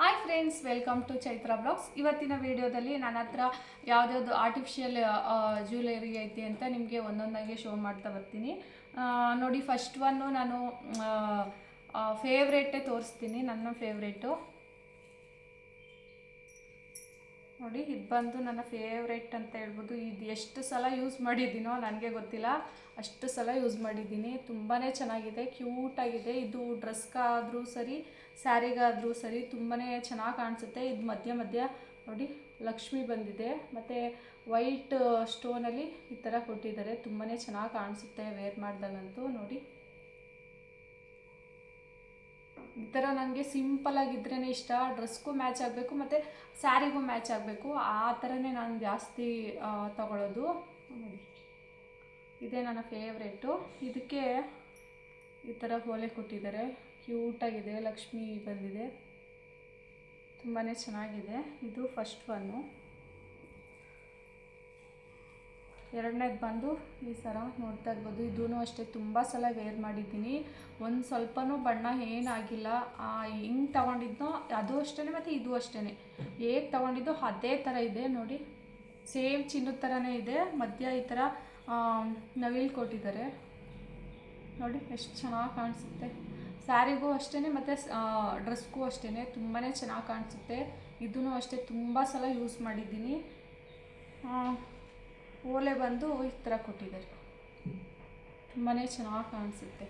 Hi friends welcome to Chaitra blogs ಇವತ್ತಿನ ವಿಡಿಯೋದಲ್ಲಿ ನನ್ನ ಹತ್ರ ಯಾವುದ್ಯಾವುದು ಆರ್ಟಿಫಿಷಿಯಲ್ ಜ್ಯುವೆಲರಿ ಐತಿ ಅಂತ ನಿಮಗೆ ಒಂದೊಂದಾಗಿ ಶೋ ಮಾಡ್ತಾ ಬರ್ತೀನಿ. ನೋಡಿ ಫಸ್ಟ್ ಒನ್ನು ನಾನು ಫೇವ್ರೇಟೇ ತೋರಿಸ್ತೀನಿ, ನನ್ನ ಫೇವ್ರೇಟು ನೋಡಿ, ಇದು ಬಂದು ನನ್ನ ಫೇವ್ರೇಟ್ ಅಂತ ಹೇಳ್ಬೋದು. ಇದು ಎಷ್ಟು ಸಲ ಯೂಸ್ ಮಾಡಿದ್ದೀನೋ ನನಗೆ ಗೊತ್ತಿಲ್ಲ. ಅಷ್ಟು ಸಲ ಯೂಸ್ ಮಾಡಿದ್ದೀನಿ. ತುಂಬಾ ಚೆನ್ನಾಗಿದೆ ಕ್ಯೂಟಾಗಿದೆ ಇದು ಡ್ರೆಸ್ಗಾದರೂ ಸರಿ ಸ್ಯಾರಿಗಾದರೂ ಸರಿ ತುಂಬಾ ಚೆನ್ನಾಗಿ ಕಾಣಿಸುತ್ತೆ. ಇದು ಮಧ್ಯ ಮಧ್ಯ ನೋಡಿ, ಲಕ್ಷ್ಮಿ ಬಂದಿದೆ. ಮತ್ತು ವೈಟ್ ಸ್ಟೋನಲ್ಲಿ ಈ ಥರ ಕೊಟ್ಟಿದ್ದಾರೆ. ತುಂಬಾ ಚೆನ್ನಾಗಿ ಕಾಣಿಸುತ್ತೆ ವೇರ್ ಮಾಡಿದಾಗಂತೂ ನೋಡಿ. ಈ ಥರ ನನಗೆ ಸಿಂಪಲ್ ಆಗಿದ್ರೇ ಇಷ್ಟ. ಡ್ರೆಸ್ಗೂ ಮ್ಯಾಚ್ ಆಗಬೇಕು ಮತ್ತು ಸ್ಯಾರಿಗೂ ಮ್ಯಾಚ್ ಆಗಬೇಕು. ಆ ಥರನೇ ನಾನು ಜಾಸ್ತಿ ತಗೊಳ್ಳೋದು ಇದೇ ನನ್ನ ಫೇವ್ರೇಟು ಇದಕ್ಕೆ ಈ ಥರ ಓಲೆ ಕೊಟ್ಟಿದ್ದಾರೆ. ಕ್ಯೂಟಾಗಿದೆ ಲಕ್ಷ್ಮಿ ಬಂದಿದೆ. ತುಂಬಾ ಚೆನ್ನಾಗಿದೆ. ಇದು ಫಸ್ಟ್ ಒನ್ನು ಎರಡನೇದು ಬಂದು ಈ ಸರ ನೋಡ್ತಾ ಇರ್ಬೋದು. ಇದೂ ಅಷ್ಟೇ ತುಂಬ ಸಲ ವೇರ್ ಮಾಡಿದ್ದೀನಿ. ಒಂದು ಸ್ವಲ್ಪನೂ ಬಣ್ಣ ಏನಾಗಿಲ್ಲ. ಹೆಂಗೆ ತಗೊಂಡಿದ್ನೋ ಅದು ಅಷ್ಟೇ ಮತ್ತು ಇದು ಅಷ್ಟೇ ಹೇಗೆ ತಗೊಂಡಿದ್ದೋ ಅದೇ ಥರ ಇದೆ ನೋಡಿ. ಸೇಮ್ ಚಿನ್ನದ ಥರನೇ ಇದೆ. ಮಧ್ಯ ಈ ಥರ ನವಿಲು ಕೊಟ್ಟಿದ್ದಾರೆ ನೋಡಿ ಎಷ್ಟು ಚೆನ್ನಾಗಿ ಕಾಣಿಸುತ್ತೆ. ಸ್ಯಾರಿಗೂ ಅಷ್ಟೇ ಮತ್ತು ಡ್ರೆಸ್ಗೂ ಅಷ್ಟೇ ತುಂಬಾ ಚೆನ್ನಾಗಿ ಕಾಣಿಸುತ್ತೆ. ಇದೂ ಅಷ್ಟೇ ತುಂಬ ಸಲ ಯೂಸ್ ಮಾಡಿದ್ದೀನಿ. ಓಲೆ ಬಂದು ಈ ಥರ ಕೊಟ್ಟಿದ್ದಾರೆ. ತುಂಬಾ ಚೆನ್ನಾಗಿ ಕಾಣಿಸುತ್ತೆ.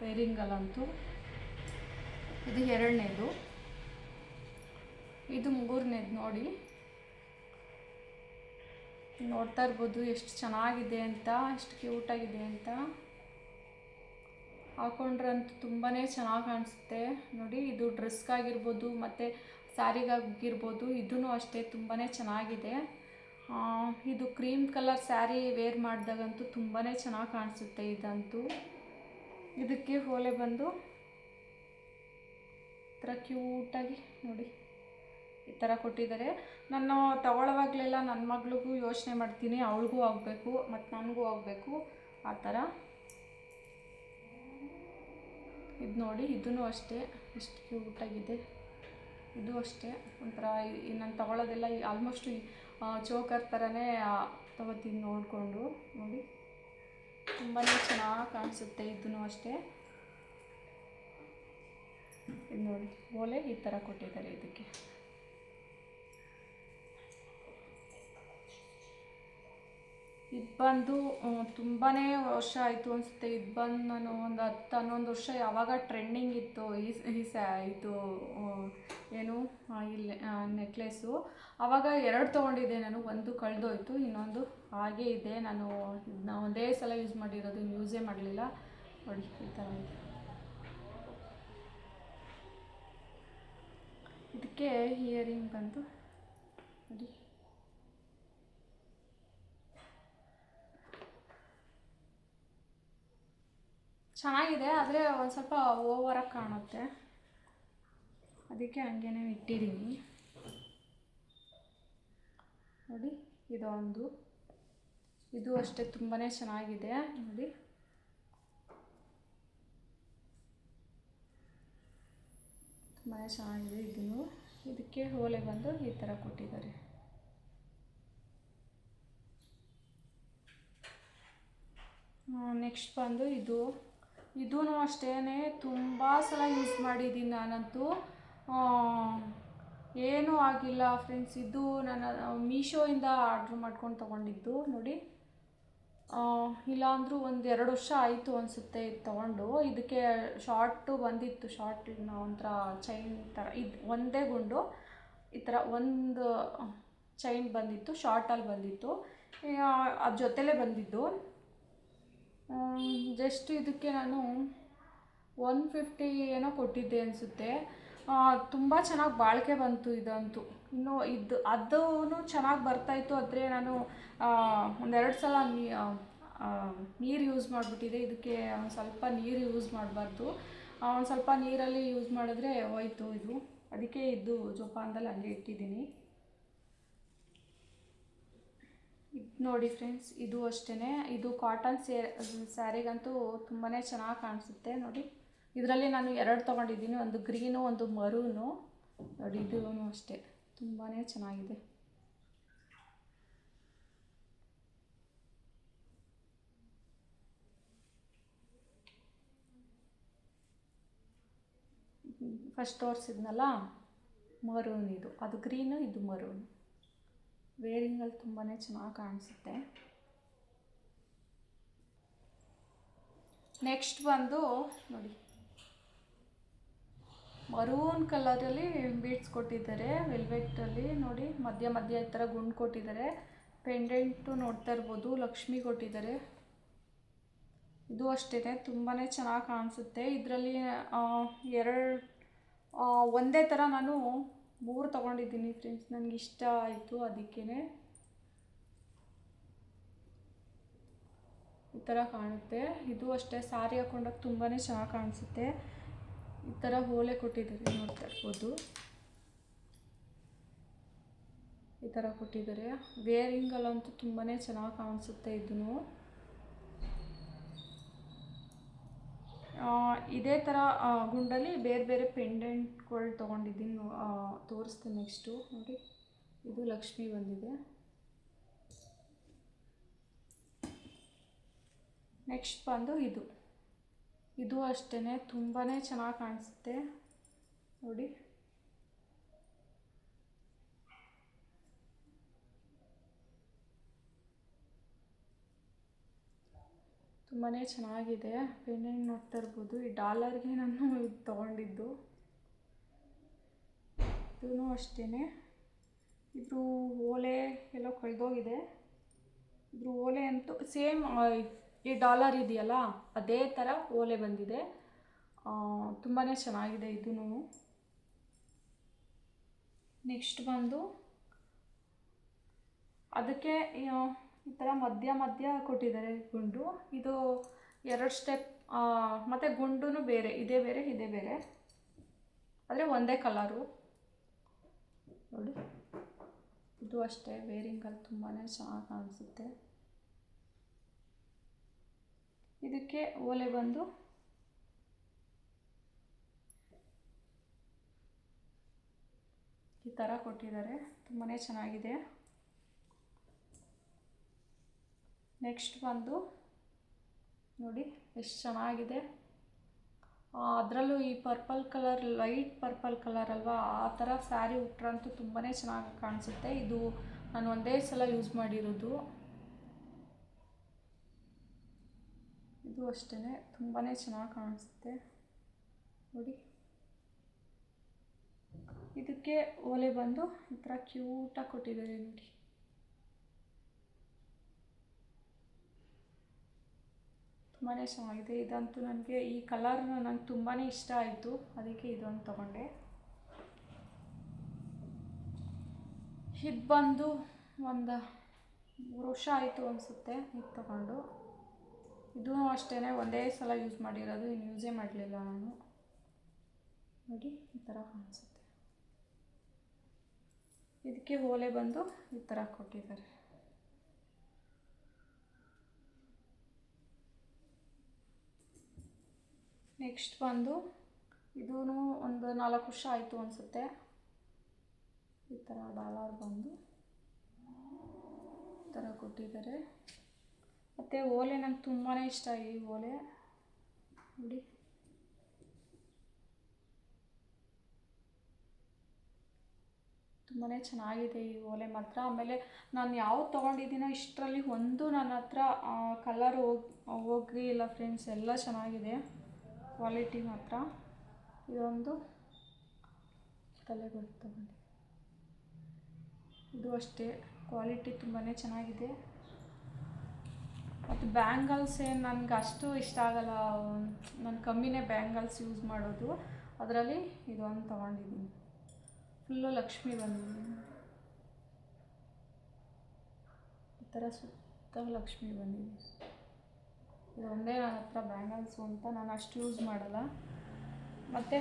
ಪೇರಿಂಗಲ್ಲಂತೂ. ಇದು ಎರಡನೇದು. ಇದು ಮೂರನೇದು ನೋಡಿ. ನೋಡ್ತಾ ಇರ್ಬೋದು ಎಷ್ಟು ಚೆನ್ನಾಗಿದೆ ಅಂತ, ಎಷ್ಟು ಕ್ಯೂಟಾಗಿದೆ ಅಂತ. ಹಾಕೊಂಡ್ರಂತೂ ತುಂಬಾ ಚೆನ್ನಾಗಿ ಕಾಣಿಸುತ್ತೆ. ನೋಡಿ, ಇದು ಡ್ರೆಸ್ಗಾಗಿರ್ಬೋದು, ಮತ್ತು ಸ್ಯಾರಿಗಾಗಿರ್ಬೋದು ಇದೂ ಅಷ್ಟೇ ತುಂಬಾ ಚೆನ್ನಾಗಿದೆ. ಇದು ಕ್ರೀಮ್ ಕಲರ್ ಸ್ಯಾರಿ ವೇರ್ ಮಾಡಿದಾಗಂತೂ ತುಂಬಾ ಚೆನ್ನಾಗಿ ಕಾಣಿಸುತ್ತೆ ಇದಂತೂ. ಇದಕ್ಕೆ ಓಲೆ ಬಂದು ಥರ ಕ್ಯೂಟಾಗಿ ನೋಡಿ, ಈ ಥರ ಕೊಟ್ಟಿದ್ದಾರೆ. ನಾನು ತಗೊಳ್ಳೋವಾಗಲೆಲ್ಲ ನನ್ನ ಮಗಳಿಗೂ ಯೋಚನೆ ಮಾಡ್ತೀನಿ, ಅವಳಿಗೂ ಆಗಬೇಕು ಮತ್ತು ನನಗೂ ಆಗಬೇಕು. ಆ ಥರ ಇದು ನೋಡಿ ಇದೂ ಅಷ್ಟೇ, ಎಷ್ಟು ಕ್ಯೂಟಾಗಿದೆ ಇದು ಅಷ್ಟೇ. ಒಂಥರ ನಾನು ತಗೊಳ್ಳೋದೆಲ್ಲ ಆಲ್ಮೋಸ್ಟ್ ಚೋಕರ್ ಥರನೇ ತಗೋತೀನಿ ನೋಡಿಕೊಂಡು, ನೋಡಿ. ತುಂಬಾ ಚೆನ್ನಾಗಿ ಕಾಣಿಸುತ್ತೆ ಇದೂ ಅಷ್ಟೇ. ಇದು ನೋಡಿ, ಓಲೆ ಈ ಥರ ಕೊಟ್ಟಿದ್ದಾರೆ ಇದಕ್ಕೆ. ಇದು ಬಂದು ತುಂಬಾ ವರ್ಷ ಆಯಿತು ಅನಿಸುತ್ತೆ. ಇದು ಬಂದು ನಾನು ಒಂದು ಹತ್ತು ಹನ್ನೊಂದು ವರ್ಷ ಯಾವಾಗ ಟ್ರೆಂಡಿಂಗ್ ಇತ್ತು, ಈ ಈ ಇದು ಏನು? ಇಲ್ಲಿ ನೆಕ್ಲೆಸ್ಸು ಆವಾಗ ಎರಡು ತೊಗೊಂಡಿದ್ದೆ ನಾನು, ಒಂದು ಕಳೆದೋಯ್ತು, ಇನ್ನೊಂದು ಹಾಗೇ ಇದೆ. ನಾನು ಒಂದೇ ಸಲ ಯೂಸ್ ಮಾಡಿರೋದು ಯೂಸೇ ಮಾಡಲಿಲ್ಲ. ನೋಡಿ, ಈ ಥರ ಇದೆ. ಇದಕ್ಕೆ ಇಯರಿಂಗ್ ಬಂತು. ನೋಡಿ. ಚೆನ್ನಾಗಿದೆ, ಆದರೆ ಒಂದು ಸ್ವಲ್ಪ ಓವರಾಗಿ ಕಾಣುತ್ತೆ. ಅದಕ್ಕೆ ಹಂಗೇನೆ ಇಟ್ಟಿದ್ದೀನಿ. ನೋಡಿ, ಇದೊಂದು. ಇದು ಅಷ್ಟೇ ತುಂಬಾ ಚೆನ್ನಾಗಿದೆ. ನೋಡಿ. ತುಂಬಾ ಚೆನ್ನಾಗಿದೆ ಇದನ್ನು. ಇದಕ್ಕೆ ಓಲೆ ಬಂದು ಈ ಥರ ಕೊಟ್ಟಿದ್ದಾರೆ. ನೆಕ್ಸ್ಟ್ ಬಂದು ಇದು. ಇದೂ ಅಷ್ಟೇ ತುಂಬ ಸಲ ಯೂಸ್ ಮಾಡಿದ್ದೀನಿ ನಾನಂತೂ. ಏನೂ ಆಗಿಲ್ಲ ಫ್ರೆಂಡ್ಸ್ ಇದು ನಾನು ಮೀಶೋಯಿಂದ ಆರ್ಡ್ರ್ ಮಾಡ್ಕೊಂಡು ತೊಗೊಂಡಿದ್ದು, ನೋಡಿ. ಇಲ್ಲಾಂದ್ರೂ ಒಂದು ಎರಡು ವರ್ಷ ಆಯಿತು ಅನಿಸುತ್ತೆ ಇದು ತೊಗೊಂಡು. ಇದಕ್ಕೆ ಶಾರ್ಟು ಬಂದಿತ್ತು ಶಾರ್ಟ್ ಒಂಥರ ಚೈನ್ ಥರ ಇದು ಒಂದೇ ಗುಂಡು. ಈ ಥರ ಒಂದು ಚೈನ್ ಬಂದಿತ್ತು ಶಾರ್ಟಲ್ಲಿ ಬಂದಿತ್ತು. ಅದ್ರ ಜೊತೆಲೇ ಬಂದಿದ್ದು. ಜಸ್ಟ್ ಇದಕ್ಕೆ ನಾನು ಒನ್ ಫಿಫ್ಟಿ ಏನೋ ಕೊಟ್ಟಿದ್ದೆ ಅನಿಸುತ್ತೆ. ತುಂಬ ಚೆನ್ನಾಗಿ ಬಾಳಿಕೆ ಬಂತು ಇದಂತೂ. ಇನ್ನು ಇದು ಅದೂ ಚೆನ್ನಾಗಿ ಬರ್ತಾಯಿತ್ತು ಆದರೆ ನಾನು ಒಂದೆರಡು ಸಲ ನೀರು ಯೂಸ್ ಮಾಡಿಬಿಟ್ಟಿದೆ. ಇದಕ್ಕೆ ಒಂದು ಸ್ವಲ್ಪ ನೀರು ಯೂಸ್ ಮಾಡಬಾರ್ದು. ಒಂದು ಸ್ವಲ್ಪ ನೀರಲ್ಲಿ ಯೂಸ್ ಮಾಡಿದ್ರೆ ಹೋಯ್ತು ಇದು. ಅದಕ್ಕೆ ಇದು ಜೋಪಾನದಲ್ಲಿ ಹಂಗೆ ಇಟ್ಟಿದ್ದೀನಿ. ಇದು ನೋಡಿ ಫ್ರೆಂಡ್ಸ್, ಇದು ಅಷ್ಟೇ ಇದು ಕಾಟನ್ ಸೇ, ಸ್ಯಾರಿಗಂತೂ ತುಂಬಾ ಚೆನ್ನಾಗಿ ಕಾಣಿಸುತ್ತೆ. ನೋಡಿ. ಇದರಲ್ಲಿ ನಾನು ಎರಡು ತೊಗೊಂಡಿದ್ದೀನಿ, ಒಂದು ಗ್ರೀನು, ಒಂದು ಮರೂನು. ನೋಡಿ, ಇದೂ ಅಷ್ಟೇ. ತುಂಬಾ ಚೆನ್ನಾಗಿದೆ. ಫಸ್ಟ್ ತೋರಿಸಿದ್ನಲ್ಲ, ಮರೂನ್ ಇದು. ಅದು ಗ್ರೀನು, ಇದು ಮರೂನ್. ವೇರಿಂಗಲ್ಲಿ ತುಂಬಾ ಚೆನ್ನಾಗಿ ಕಾಣಿಸುತ್ತೆ. ನೆಕ್ಸ್ಟ್ ಬಂದು, ನೋಡಿ ಮರೂನ್ ಕಲರಲ್ಲಿ ಬೀಡ್ಸ್ ಕೊಟ್ಟಿದ್ದಾರೆ ವೆಲ್ವೆಟಲ್ಲಿ ನೋಡಿ, ಮಧ್ಯ ಮಧ್ಯ ಈ ಥರ ಗುಂಡು ಕೊಟ್ಟಿದ್ದಾರೆ. ಪೆಂಡೆಂಟು ನೋಡ್ತಾ ಇರ್ಬೋದು, ಲಕ್ಷ್ಮಿ ಕೊಟ್ಟಿದ್ದಾರೆ. ಇದು ಅಷ್ಟೇ ತುಂಬಾ ಚೆನ್ನಾಗಿ ಕಾಣಿಸುತ್ತೆ. ಇದರಲ್ಲಿ ಎರಡು ಒಂದೇ ಥರ ನಾನು ಮೂರು ತೊಗೊಂಡಿದ್ದೀನಿ ಫ್ರೆಂಡ್ಸ್ ನನಗೆ ಇಷ್ಟ ಆಯಿತು ಅದಕ್ಕೇ ಈ ಥರ ಕಾಣುತ್ತೆ. ಇದು ಅಷ್ಟೇ, ಸಾರಿ ಹಾಕೊಂಡಾಗ ತುಂಬಾ ಚೆನ್ನಾಗಿ ಕಾಣಿಸುತ್ತೆ. ಈ ಥರ ಹೋಲೆ ಕೊಟ್ಟಿದ್ದಾರೆ ನೋಡ್ತಾ ಇರ್ಬೋದು. ಈ ಥರ ಕೊಟ್ಟಿದ್ದಾರೆ. ವೇರಿಂಗಲ್ಲಂತೂ ತುಂಬಾ ಚೆನ್ನಾಗಿ ಕಾಣಿಸುತ್ತೆ ಇದನ್ನು ಇದೇ ಥರ ಗುಂಡಲ್ಲಿ ಬೇರೆ ಬೇರೆ ಪೆಂಡೆಂಟ್ಗಳು ತೊಗೊಂಡಿದ್ದೀನಿ. ತೋರಿಸ್ತೀನಿ ನೆಕ್ಸ್ಟು ನೋಡಿ, ಇದು ಲಕ್ಷ್ಮಿ ಬಂದಿದೆ. ನೆಕ್ಸ್ಟ್ ಬಂದು ಇದು. ಇದು ಅಷ್ಟೇ ತುಂಬಾ ಚೆನ್ನಾಗಿ ಕಾಣಿಸುತ್ತೆ. ನೋಡಿ. ತುಂಬಾ ಚೆನ್ನಾಗಿದೆ. ಪೆಂಡೆಂಟ್ ನೋಡ್ತಾ ಇರ್ಬೋದು. ಈ ಡಾಲರ್ಗೆ ನಾನು ಇದು ತೊಗೊಂಡಿದ್ದು. ಇದೂ ಅಷ್ಟೇ ಇದ್ರ ಓಲೆ ಎಲ್ಲ ಕಳೆದೋಗಿದೆ. ಇದ್ರ ಓಲೆ ಅಂತೂ ಸೇಮ್ ಈ ಡಾಲರ್ ಇದೆಯಲ್ಲ, ಅದೇ ಥರ ಓಲೆ ಬಂದಿದೆ. ತುಂಬಾ ಚೆನ್ನಾಗಿದೆ ಇದೂ ನೆಕ್ಸ್ಟ್ ಬಂದು, ಅದಕ್ಕೆ, ಈ- ಥರ ಮಧ್ಯ ಮಧ್ಯ ಕೊಟ್ಟಿದ್ದಾರೆ ಗುಂಡು. ಇದು ಎರಡು ಸ್ಟೆಪ್ ಮತ್ತು ಗುಂಡು ಬೇರೆ, ಇದೇ ಬೇರೆ ಇದೇ ಬೇರೆ. ಆದರೆ ಒಂದೇ ಕಲರು ನೋಡಿ. ಇದು ಅಷ್ಟೇ ವೇರಿಂಗಲ್ಲಿ ತುಂಬಾ ಚೆನ್ನಾಗಿ ಕಾಣಿಸುತ್ತೆ. ಇದಕ್ಕೆ ಓಲೆ ಬಂದು ಈ ಥರ ಕೊಟ್ಟಿದ್ದಾರೆ. ತುಂಬಾ ಚೆನ್ನಾಗಿದೆ. ನೆಕ್ಸ್ಟ್ ಬಂದು ನೋಡಿ ಎಷ್ಟು ಚೆನ್ನಾಗಿದೆ. ಅದರಲ್ಲೂ ಈ purple colour light purple colour ಅಲ್ವಾ? ಆ ಥರ ಸ್ಯಾರಿ ಉಟ್ರಂತೂ ತುಂಬಾ ಚೆನ್ನಾಗಿ ಕಾಣಿಸುತ್ತೆ. ಇದು ನಾನು ಒಂದೇ ಸಲ ಯೂಸ್ ಮಾಡಿರೋದು. ಇದು ಅಷ್ಟೇ ತುಂಬಾ ಚೆನ್ನಾಗಿ ಕಾಣಿಸುತ್ತೆ ನೋಡಿ. ಇದಕ್ಕೆ ಓಲೆ ಬಂದು ಈ ಥರ ಕ್ಯೂಟಾಗಿ ಕೊಟ್ಟಿದ್ದಾರೆ ನೋಡಿ. ತುಂಬಾ ಚೆನ್ನಾಗಿದೆ. ಇದಂತೂ ನನಗೆ ಈ ಕಲರ್ ನನಗೆ ತುಂಬಾ ಇಷ್ಟ ಆಯಿತು. ಅದಕ್ಕೆ ಇದೊಂದು ತಗೊಂಡೆ. ಇದು ಬಂದು ಒಂದು ಮೂರು ವರ್ಷ ಆಯಿತು ಅನಿಸುತ್ತೆ ಇದು ತಗೊಂಡು. ಇದೂ ಅಷ್ಟೇ ಒಂದೇ ಸಲ ಯೂಸ್ ಮಾಡಿರೋದು, ಇನ್ನು ಯೂಸೇ ಮಾಡಲಿಲ್ಲ ನಾನು. ನೋಡಿ, ಈ ಥರ ಕಾಣಿಸುತ್ತೆ. ಇದಕ್ಕೆ ಓಲೆ ಬಂದು ಈ ಥರ ಕೊಟ್ಟಿದ್ದಾರೆ. ನೆಕ್ಸ್ಟ್ ಬಂದು ಇದೂ ಒಂದು ನಾಲ್ಕು ವರ್ಷ ಆಯಿತು ಅನಿಸುತ್ತೆ. ಈ ಥರ ಡಾಲರ್ ಬಂದು ಈ ಥರ ಕೊಟ್ಟಿದ್ದಾರೆ. ಮತ್ತು ಓಲೆ ನಂಗೆ ತುಂಬಾ ಇಷ್ಟ ಈ ಓಲೆ. ನೋಡಿ. ತುಂಬಾ ಚೆನ್ನಾಗಿದೆ ಈ ಓಲೆ ಮಾತ್ರ. ಆಮೇಲೆ ನಾನು ಯಾವ್ದು ತೊಗೊಂಡಿದ್ದೀನೋ ಇಷ್ಟರಲ್ಲಿ ಒಂದು ನನ್ನ ಹತ್ರ ಕಲರ್ ಹೋಗಿ ಹೋಗಿ ಇಲ್ಲ ಫ್ರೆಂಡ್ಸ್ ಎಲ್ಲ ಚೆನ್ನಾಗಿದೆ. ಕ್ವಾಲಿಟಿ ಮಾತ್ರ. ಇದೊಂದು ತಲೆಗಳು ತಗೊಂಡೆ. ಇದು ಅಷ್ಟೇ. ಕ್ವಾಲಿಟಿ ತುಂಬಾ ಚೆನ್ನಾಗಿದೆ. ಮತ್ತು ಬ್ಯಾಂಗಲ್ಸ್ ಏನು ನನಗೆ ಅಷ್ಟು ಇಷ್ಟ ಆಗಲ್ಲ, ನಾನು ಕಮ್ಮಿನೇ ಬ್ಯಾಂಗಲ್ಸ್ ಯೂಸ್ ಮಾಡೋದು. ಅದರಲ್ಲಿ ಇದೊಂದು ತೊಗೊಂಡಿದ್ದೀನಿ. ಫುಲ್ಲು ಲಕ್ಷ್ಮಿ ಬಂದಿದೆ ಈ ಥರ ಸುತ್ತ ಲಕ್ಷ್ಮಿ ಬಂದಿದೆ ಇದೊಂದೇ ನನ್ನ ಹತ್ರ ಬ್ಯಾಂಗಲ್ಸು ಅಂತ ನಾನು ಅಷ್ಟು ಯೂಸ್ ಮಾಡಲ್ಲ. ಮತ್ತು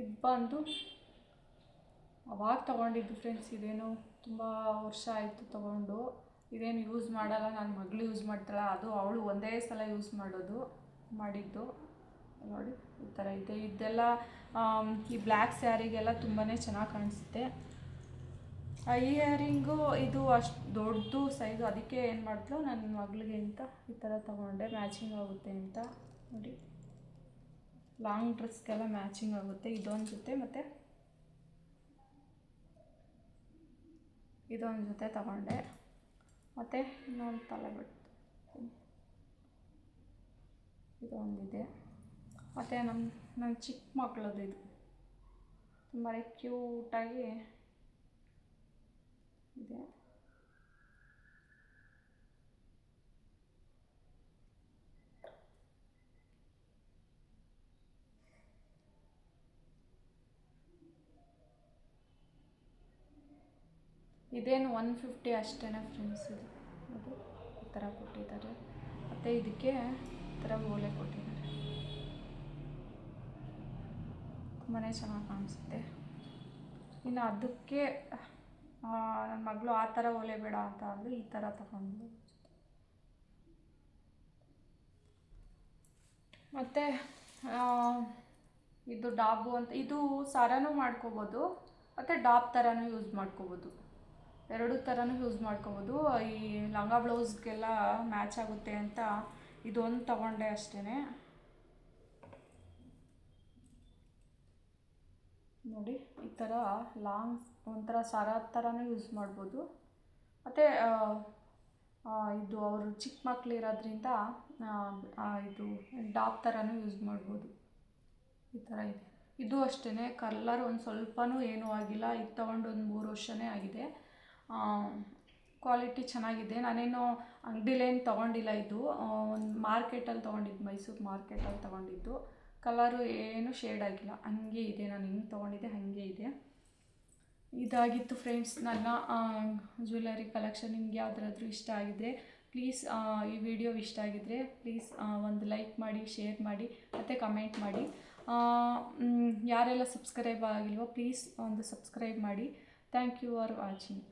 ಇದು ಬಂದು ಅವಾಗ ತೊಗೊಂಡಿದ್ದು ಫ್ರೆಂಡ್ಸ್ ಇದೇನು ತುಂಬ ವರ್ಷ ಆಯಿತು ತೊಗೊಂಡು. ಇದೇನು ಯೂಸ್ ಮಾಡಲ್ಲ ನನ್ನ ಮಗಳು ಯೂಸ್ ಮಾಡ್ತಾಳೆ, ಅದು ಅವಳು ಒಂದೇ ಸಲ ಯೂಸ್ ಮಾಡೋದು, ಮಾಡಿದ್ದು. ನೋಡಿ, ಈ ಥರ ಇದೆ. ಇದೆಲ್ಲ ಈ ಬ್ಲ್ಯಾಕ್ ಸ್ಯಾರಿಗೆಲ್ಲ ತುಂಬಾ ಚೆನ್ನಾಗಿ ಕಾಣಿಸುತ್ತೆ. ಇಯರಿಂಗು ಇದು ಅಷ್ಟು ದೊಡ್ಡದು ಸೈಜು ಅದಕ್ಕೆ ಏನು ಮಾಡಿದ್ಲು ನನ್ನ ಮಗಳಿಗೆ ಅಂತ ಈ ಥರ ತೊಗೊಂಡೆ. ಮ್ಯಾಚಿಂಗ್ ಆಗುತ್ತೆ ಅಂತ. ನೋಡಿ ಲಾಂಗ್ ಡ್ರೆಸ್ಗೆಲ್ಲ ಮ್ಯಾಚಿಂಗ್ ಆಗುತ್ತೆ, ಇದೊಂದು ಜೊತೆ. ಮತ್ತು ಇದೊಂದು ಜೊತೆ ತಗೊಂಡೆ. ಮತ್ತು ಇನ್ನೊಂದು ತಲೆ ಬಿಟ್ಟು. ಇದೊಂದಿದೆ. ಮತ್ತು ನಮ್ಮ ನನ್ನ ಚಿಕ್ಕ ಮಕ್ಕಳದ್ದು ಇದು ತುಂಬಾ ಕ್ಯೂಟಾಗಿ ಇದೆ. ಇದೇನು ಒನ್ ಫಿಫ್ಟಿ ಅಷ್ಟೇ ಫ್ರೆಂಡ್ಸ್ ಇದು? ಅದು ಈ ಥರ ಕೊಟ್ಟಿದ್ದಾರೆ. ಮತ್ತು ಇದಕ್ಕೆ ಈ ಥರ ಓಲೆ ಕೊಟ್ಟಿದ್ದಾರೆ. ತುಂಬಾ ಚೆನ್ನಾಗಿ ಕಾಣಿಸುತ್ತೆ. ಇನ್ನು ಅದಕ್ಕೆ ನನ್ನ ಮಗಳು ಆ ಥರ ಓಲೆ ಬೇಡ ಅಂತ ಅಂದರು ಈ ಥರ ತಗೊಂಡು ಮತ್ತು ಇದು ಡಾಬು ಅಂತ, ಇದು ಸರನೂ ಮಾಡ್ಕೋಬೋದು, ಮತ್ತು ಡಾಬ್ ಥರನೂ ಯೂಸ್ ಮಾಡ್ಕೋಬೋದು. ಎರಡು ಥರನೂ ಯೂಸ್ ಮಾಡ್ಕೋಬೋದು. ಈ ಲಂಗ ಬ್ಲೌಸ್ಗೆಲ್ಲ ಮ್ಯಾಚ್ ಆಗುತ್ತೆ ಅಂತ ಇದೊಂದು ತಗೊಂಡೆ ಅಷ್ಟೇ ನೋಡಿ, ಈ ಥರ ಲಾಂಗ್ ಒಂಥರ ಸರ ಥರನೂ ಯೂಸ್ ಮಾಡ್ಬೋದು. ಮತ್ತು ಇದು ಅವರು ಚಿಕ್ಕ ಮಕ್ಳು ಇರೋದ್ರಿಂದ ಇದು ಡಾಪ್ ಥರನೂ ಯೂಸ್ ಮಾಡ್ಬೋದು. ಈ ಥರ ಇದೆ. ಇದು ಅಷ್ಟೇ ಕಲ್ಲರ್ ಒಂದು ಸ್ವಲ್ಪನೂ ಏನೂ ಆಗಿಲ್ಲ. ಇದು ತೊಗೊಂಡು ಒಂದು ಮೂರು ವರ್ಷನೇ ಆಗಿದೆ. ಕ್ವಾಲಿಟಿ ಚೆನ್ನಾಗಿದೆ. ನಾನೇನು ಅಂಗಡಿಲೇನು ತೊಗೊಂಡಿಲ್ಲ ಇದು. ಒಂದು ಮಾರ್ಕೆಟಲ್ಲಿ ತೊಗೊಂಡಿದ್ದು ಮೈಸೂರು ಮಾರ್ಕೆಟಲ್ಲಿ ತೊಗೊಂಡಿದ್ದು. ಕಲರು ಏನು ಶೇಡ್ ಆಗಿಲ್ಲ. ಹಂಗೆ ಇದೆ. ನಾನು ಹೆಂಗೆ ತೊಗೊಂಡಿದ್ದೆ, ಹಾಗೆ ಇದೆ. ಇದಾಗಿತ್ತು ಫ್ರೆಂಡ್ಸ್ ನನ್ನ ಜ್ಯುವೆಲರಿ ಕಲೆಕ್ಷನ್ ನಿಮ್ಗೆ ಯಾವುದಾದ್ರೂ ಇಷ್ಟ ಆಗಿದ್ರೆ ಪ್ಲೀಸ್ ಈ ವಿಡಿಯೋ ಇಷ್ಟ ಆಗಿದ್ರೆ ಪ್ಲೀಸ್ ಒಂದು ಲೈಕ್ ಮಾಡಿ ಶೇರ್ ಮಾಡಿ, ಮತ್ತು ಕಮೆಂಟ್ ಮಾಡಿ. ಯಾರೆಲ್ಲ ಸಬ್ಸ್ಕ್ರೈಬ್ ಆಗಿಲ್ವೋ ಪ್ಲೀಸ್ ಒಂದು ಸಬ್ಸ್ಕ್ರೈಬ್ ಮಾಡಿ. Thank you for watching